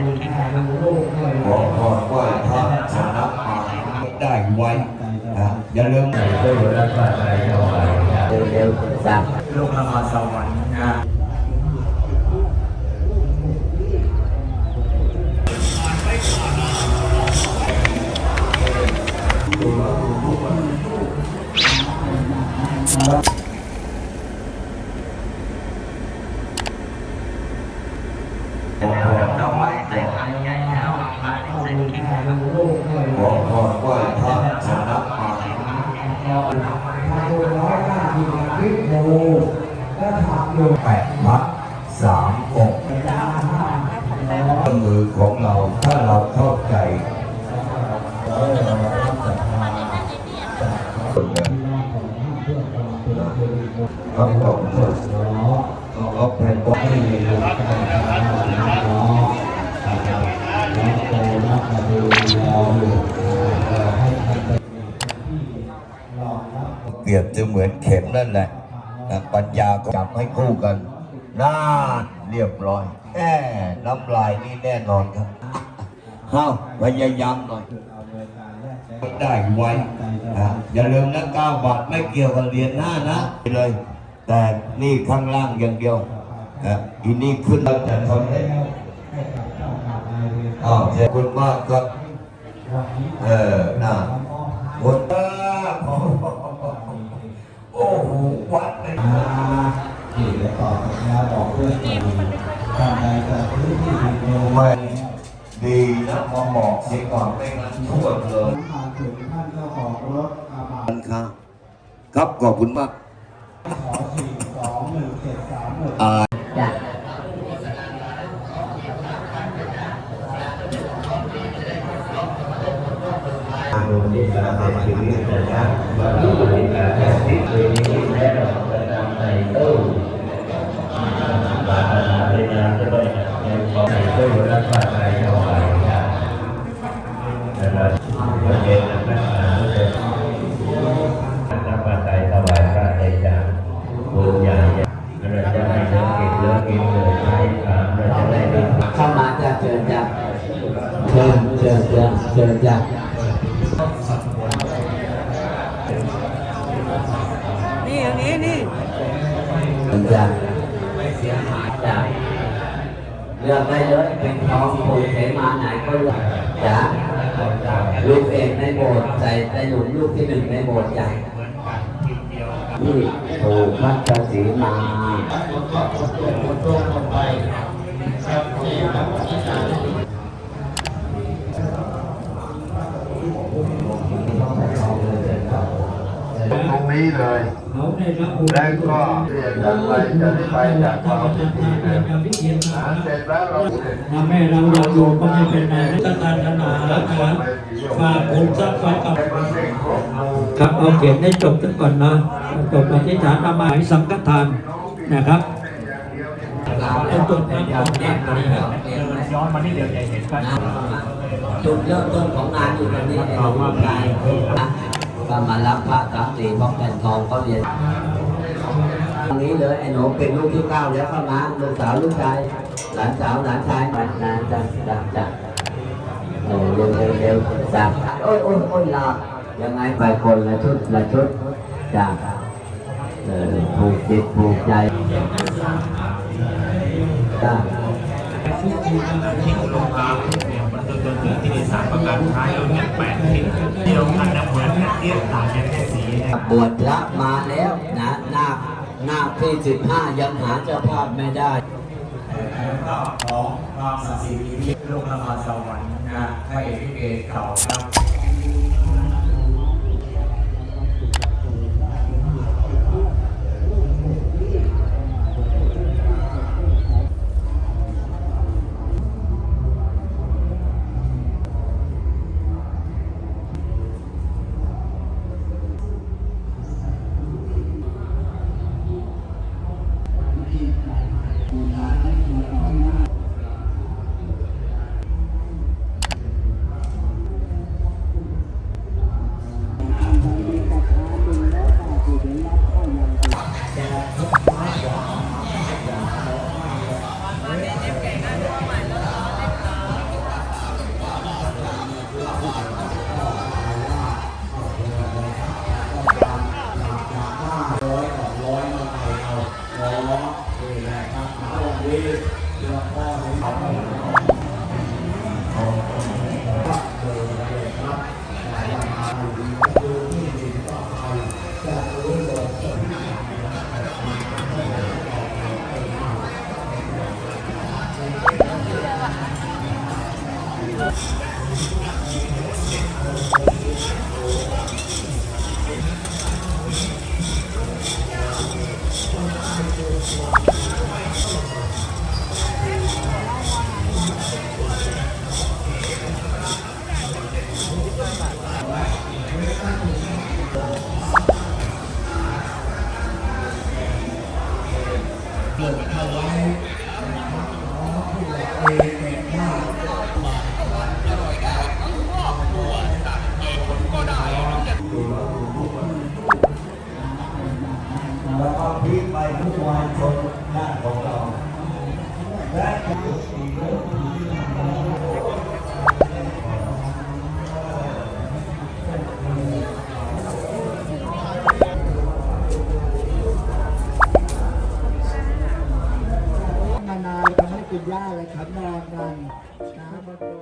ขอพรไหว้พระสำนักมาได้ไว้นะอย่าลืมด้วยรักษาใจถวายเร็วๆจากลงนครสวรรค์นะ แปดพักสามองค์มือของเราถ้าเราเข้าใจครับผมก็เป็นบทเปรีียบจะเหมือนเข็มนั่นแหละปัญญาก็จับให้คู่กันน่าเรียบร้อยแน่น้ำลายนี่แน่นอนครับเฮ้าพยายามหน่อยได้ไวนะอย่าลืมนะเก้าบาทไม่เกี่ยวกับเหรียญหน้านะเลย แต่นี่ข้างล่างอย่างเดียวนะอีนี่ขึ้นแล้วแต่ทนได้อ้าวขอบคุณมากครับ เออน่าคนมาก สียก่อนไม่งั้นทั่วเลยมาถึงท่านเจ้าของรถอาบาครับครับขอบคุณมากขอสี่สองหนึ่งเจ็ดสามหนึ่งอ่าจากโดนดีแล้วครับชีวิตจะยากบารมีการแก้ติดเลยนี้แน่นอนจะนำในตู้บาราเวลาจะได้ในของในตู้รักษาใจถวายนะครับนะครับประเด็นนะครับรักษาใจถวายพระในจานบุญใหญ่เราจะให้เลิกกินเลิกกินเลยใช้ถามเราจะได้ดีเข้ามาจะเชิญจ้ะเชิญเชิญจ้ะเชิญจ้ะนี่อย่างนี้นี่มันจะไม่เสียหายจากเลือกได้เลยเป็นทองปูเขมาไหนก็เลือกจ้ะลูกเอกในโบสถ์ใส่ในหลุมลูกที่หนึ่งในโบสถ์ใหญ่ที่ถูกพัชสีมา ตรงนี้เลย แล้วก็เรียนอะไรจะได้ไปจากความพิธีเลยอ่าเสร็จแล้วเราเสร็จถ้าแม่เราอยาอยู่ก็ไม่เป็นไรรัตนานนาครับฝากบุญทรัพย์ไว้กับมันไม่ครบหมู่ครับเอาเขียนให้จบซะก่อนนะจบอธิษฐานอามาให้สังฆทานนะครับ เป็นต้นน้ำของแม่นะครับย้อนมาที่เดียวจะเห็นกันจุดเริ่มต้นของงานอยู่ตรงนี้ในหลวงกายก็มารับพระสามสี่พร้อมแผ่นทองเขาเรียนตรงนี้เลยไอ้หนูเป็นลูกที่เก้าแล้วเข้ามาลูกสาวลูกชายหลานสาวหลานชายมานาจ้ะจ้ะจ้ะเร็วเร็วเร็วจ้ะโอ้ยโอ้ยโอ้ยลายังไงไปคนละชุดละชุดจ้ะผูกจิตผูกใจ จ้ะที่โรงพยาบาลเนี่ยมันจะเป็นที่ที่สามประการท้ายเราเนี่ยแปดทิศเดียวกันนะเหมือนกันเทียบต่างกันแค่สีเนี่ยบวชพระมาแล้วนะนาคนาคที่สิบห้ายังหาเจ้าภาพไม่ได้ก็ของความศักดิ์สิทธิ์ที่ลงนครสวรรค์นะพระเอกลิเกเก่าครับ way นานๆทำให้กินหญ้าเลยครับนานๆนะบนตัว